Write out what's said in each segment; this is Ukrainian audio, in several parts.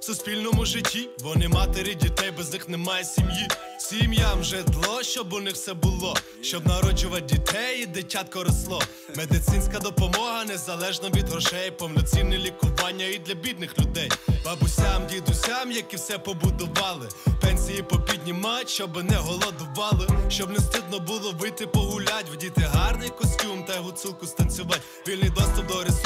в суспільному житті. Вони матері дітей, без них немає сім'ї. Сім'ям житло, щоб у них все було, щоб народжувати дітей і дитятко росло. Медицинська допомога незалежно від грошей, повноцінне лікування і для бідних людей. Бабусям, дідусям, які все побудували. Пенсії попіднімать, щоб не голодували, щоб не стидно було вийти погулять, вдіти гарний костюм та гуцулку станцювать. Вільний доступ до ресурсів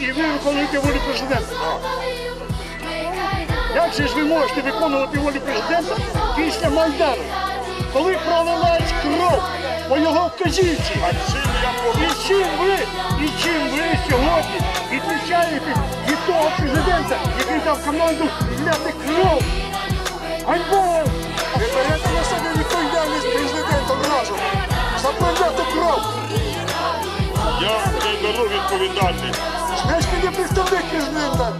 І ви виконуєте волю президента. Як же ж ви можете виконувати волю президента після Майдану, коли проливають кров по його вказівці? І чим ви, і чим ви сьогодні відмічаєте від того президента, який дав команду зляти кров? Ганьба! Я не беру відповідальність. Значить, ти не представник президента.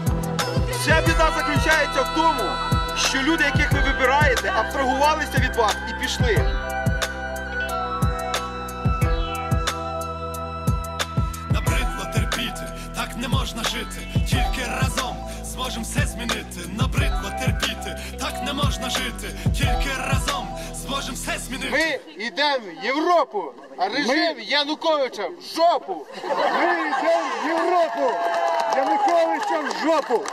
Вся біда заключається в тому, що люди, яких ви вибираєте, абстрагувалися від вас і пішли. Набридло терпіти, так не можна жити. Тільки разом зможемо все змінити. Набридло терпіти, так не можна жити. Тільки разом зможемо все змінити. Ми йдемо в Європу, а режим Януковича в жопу. Ми йдемо в Європу! Януковича в жопу!